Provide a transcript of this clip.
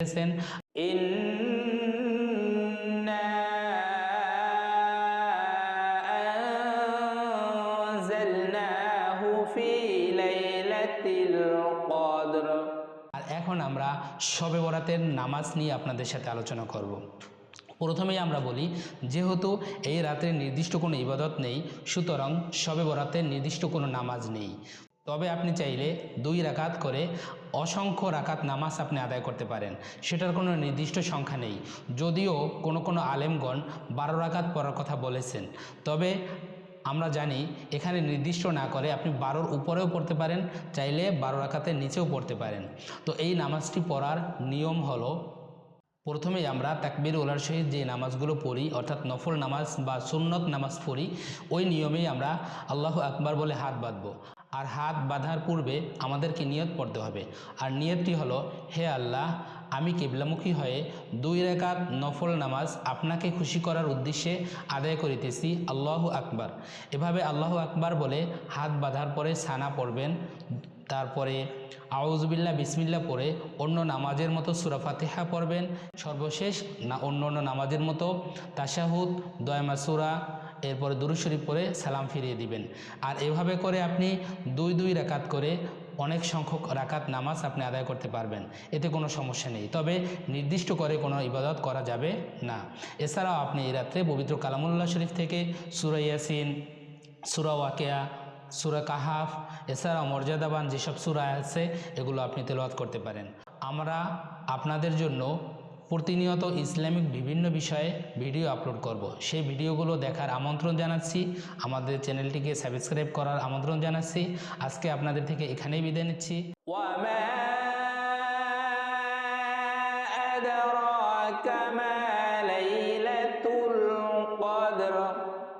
দিয়েছেন। আর এখন আমরা শবে বরাতের নামাজ নিয়ে আপনাদের সাথে আলোচনা করব। প্রথমেই আমরা বলি যেহেতু এই রাত্রে নির্দিষ্ট কোনো ইবাদত নেই সুতরাং শবে বরাতের নির্দিষ্ট কোনো নামাজ নেই। তবে আপনি চাইলে দুই রাকাত করে অসংখ্য রাকাত নামাজ আপনি আদায় করতে পারেন। সেটার কোনো নির্দিষ্ট সংখ্যা নেই। যদিও কোনো কোনো আলেমগণ বারো রাকাত পড়ার কথা বলেছেন। তবে আমরা জানি এখানে নির্দিষ্ট না করে আপনি বারোর উপরেও পড়তে পারেন, চাইলে বারো রাকাতের নিচেও পড়তে পারেন। তো এই নামাজটি পড়ার নিয়ম হলো, প্রথমেই আমরা তাকবির ওলার সহিত যে নামাজগুলো পড়ি, অর্থাৎ নফল নামাজ বা সুন্নত নামাজ পড়ি, ওই নিয়মেই আমরা আল্লাহ আকবার বলে হাত বাঁধবো। আর হাত বাঁধার পূর্বে আমাদেরকে নিয়ত পড়তে হবে। আর নিয়তটি হলো, হে আল্লাহ, আমি কিবলামুখী হয়ে দুই রেখাত নফল নামাজ আপনাকে খুশি করার উদ্দেশ্যে আদায় করিতেছি, আল্লাহ আকবার। এভাবে আল্লাহ আকবার বলে হাত বাঁধার পরে সানা পড়বেন, তারপরে আউজবিল্লা বিসমিল্লা পড়ে অন্য নামাজের মতো সুরা ফাতিহা পড়বেন, সর্বশেষ না অন্য অন্য নামাজের মতো তাশাহুদ, দয়মা সুরা এরপরে দুরুদ শরীফ পরে সালাম ফিরিয়ে দিবেন। আর এভাবে করে আপনি দুই দুই রাকাত করে অনেক সংখ্যক রাকাত নামাজ আপনি আদায় করতে পারবেন। এতে কোনো সমস্যা নেই। তবে নির্দিষ্ট করে কোনো ইবাদত করা যাবে না। এছাড়াও আপনি এই রাত্রে পবিত্র কালামুল্লাহ শরীফ থেকে সুরা ইয়াসিন, সুরা ওয়াকেয়া, সুরা কাহাফ, এছাড়াও মর্যাদাবান যেসব সুরা আছে, এগুলো আপনি তেলাওয়াত করতে পারেন। আমরা আপনাদের জন্য প্রতিনিয়ত ইসলামিক বিভিন্ন বিষয়ে ভিডিও আপলোড করব। সেই ভিডিওগুলো দেখার আমন্ত্রণ জানাচ্ছি। আমাদের চ্যানেলটিকে সাবস্ক্রাইব করার আমন্ত্রণ জানাচ্ছি। আজকে আপনাদের থেকে এখানেই বিদায় নিচ্ছি। ওয়া